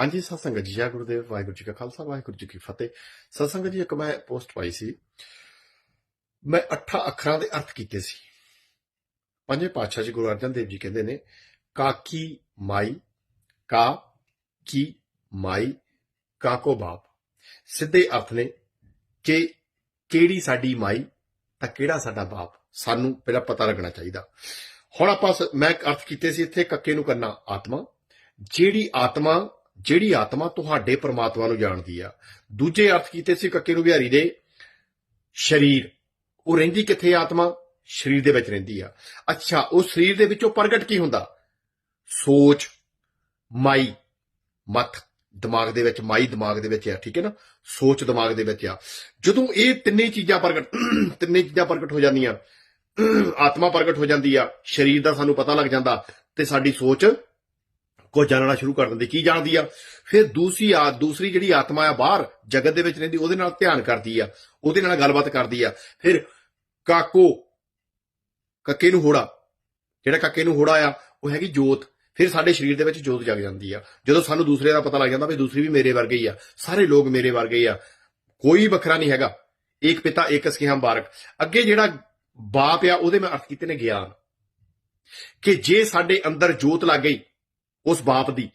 ਹਾਂਜੀ ਸਤਸੰਗ ਜੀ ਜੈ ਗੁਰਦੇਵ ਵਾਹਿਗੁਰੂ ਜੀ ਕਾ ਖਾਲਸਾ ਵਾਹਿਗੁਰੂ ਜੀ ਕੀ ਫਤਿਹ ਸਤਸੰਗ ਜੀ ਇੱਕ ਮੈਂ ਪੋਸਟ ਪਾਈ ਸੀ ਮੈਂ ਅੱਠਾਂ ਅੱਖਰਾਂ ਦੇ ਅਰਥ ਕੀਤੇ ਸੀ ਪੰਜੇ ਪਾਤਸ਼ਾਹ ਜੀ ਗੁਰੂ ਅਰਜਨ ਦੇਵ ਜੀ ਕਹਿੰਦੇ ਨੇ ਕਾਕੀ ਮਾਈ ਕਾ ਕੀ ਮਾਈ ਕਾਕੋ ਬਾਪ ਸਿੱਧੇ ਅਰਥ ਨੇ ਕਿ ਕਿਹੜੀ ਸਾਡੀ ਮਾਈ ਤਾਂ ਕਿਹੜਾ ਸਾਡਾ ਬਾਪ ਸਾਨੂੰ ਪਹਿਲਾਂ ਪਤਾ ਲੱਗਣਾ ਚਾਹੀਦਾ ਹੁਣ ਆਪਾਂ ਮੈਂ ਅਰਥ ਕੀਤੇ ਸੀ ਇੱਥੇ ਕੱਕੇ ਨੂੰ ਕਰਨਾ ਆਤਮਾ ਜਿਹੜੀ ਆਤਮਾ ਜਿਹੜੀ ਆਤਮਾ ਤੁਹਾਡੇ ਪ੍ਰਮਾਤਮਾ ਨੂੰ ਜਾਣਦੀ ਆ, ਦੂਜੇ ਅਰਥ ਕੀਤੇ ਸੀ ਕੱਕੇ ਨੂੰ ਬਿਹਾਰੀ ਦੇ, ਸਰੀਰ। ਉਹ ਰਹਿੰਦੀ ਕਿੱਥੇ ਆਤਮਾ? ਸਰੀਰ ਦੇ ਵਿੱਚ ਰਹਿੰਦੀ ਆ। ਅੱਛਾ, ਉਹ ਸਰੀਰ ਦੇ ਵਿੱਚੋਂ ਪ੍ਰਗਟ ਕੀ ਹੁੰਦਾ? ਸੋਚ, ਮਾਈ, ਮਤ। ਦਿਮਾਗ ਦੇ ਵਿੱਚ ਮਾਈ, ਦਿਮਾਗ ਦੇ ਵਿੱਚ ਆ, ਠੀਕ ਹੈ ਨਾ? ਸੋਚ ਦਿਮਾਗ ਦੇ ਵਿੱਚ ਆ। ਜਦੋਂ ਇਹ ਤਿੰਨੇ ਚੀਜ਼ਾਂ ਪ੍ਰਗਟ, ਤਿੰਨੇ ਚੀਜ਼ਾਂ ਪ੍ਰਗਟ ਹੋ ਜਾਂਦੀਆਂ, ਆਤਮਾ ਪ੍ਰਗਟ ਹੋ ਜਾਂਦੀ ਆ, ਸਰੀਰ ਦਾ ਸਾਨੂੰ ਪਤਾ ਲੱਗ ਜਾਂਦਾ ਤੇ ਸਾਡੀ ਸੋਚ ਕੋ ਜਾਣਨਾ ਸ਼ੁਰੂ ਕਰ ਦਿੰਦੇ, ਕੀ ਜਾਣਦੀ ਆ? ਫਿਰ ਦੂਸਰੀ ਆ, ਦੂਸਰੀ ਜਿਹੜੀ ਆਤਮਾ ਆ ਬਾਹਰ, ਜਗਤ ਦੇ ਵਿੱਚ ਰਹਿੰਦੀ, ਉਹਦੇ ਨਾਲ ਧਿਆਨ ਕਰਦੀ ਆ, ਉਹਦੇ ਨਾਲ ਗੱਲਬਾਤ ਕਰਦੀ ਆ। ਫਿਰ ਕਾਕੋ, ਕੱਕੇ ਨੂੰ ਹੋੜਾ, ਜਿਹੜਾ ਕੱਕੇ ਨੂੰ ਹੋੜਾ ਆ, ਉਹ ਹੈਗੀ ਜੋਤ। ਫਿਰ ਸਾਡੇ ਸਰੀਰ ਦੇ ਵਿੱਚ ਜੋਤ ਜਗ ਜਾਂਦੀ ਆ। ਜਦੋਂ ਸਾਨੂੰ ਦੂਸਰੇ ਦਾ ਪਤਾ ਲੱਗ ਜਾਂਦਾ ਵੀ ਦੂਸਰੀ ਵੀ ਮੇਰੇ ਵਰਗੇ ਹੀ ਆ, ਸਾਰੇ ਲੋਕ ਮੇਰੇ ਵਰਗੇ ਆ, ਕੋਈ ਵੱਖਰਾ ਨਹੀਂ ਹੈਗਾ। ਇੱਕ ਪਿਤਾ ਇੱਕ ਅਸਕੀ ਹਮ ਬਾਰਕ ਅੱਗੇ ਜਿਹੜਾ ਬਾਪ ਆ, ਉਹਦੇ ਮੈਂ ਅਰਥ ਕੀਤੇ ਨੇ ਗਿਆਨ। ਕਿ ਜੇ ਸਾਡੇ ਅੰਦਰ ਜੋਤ ਲੱਗ ਗਈ ਉਸ ਬਾਪ ਦੀ।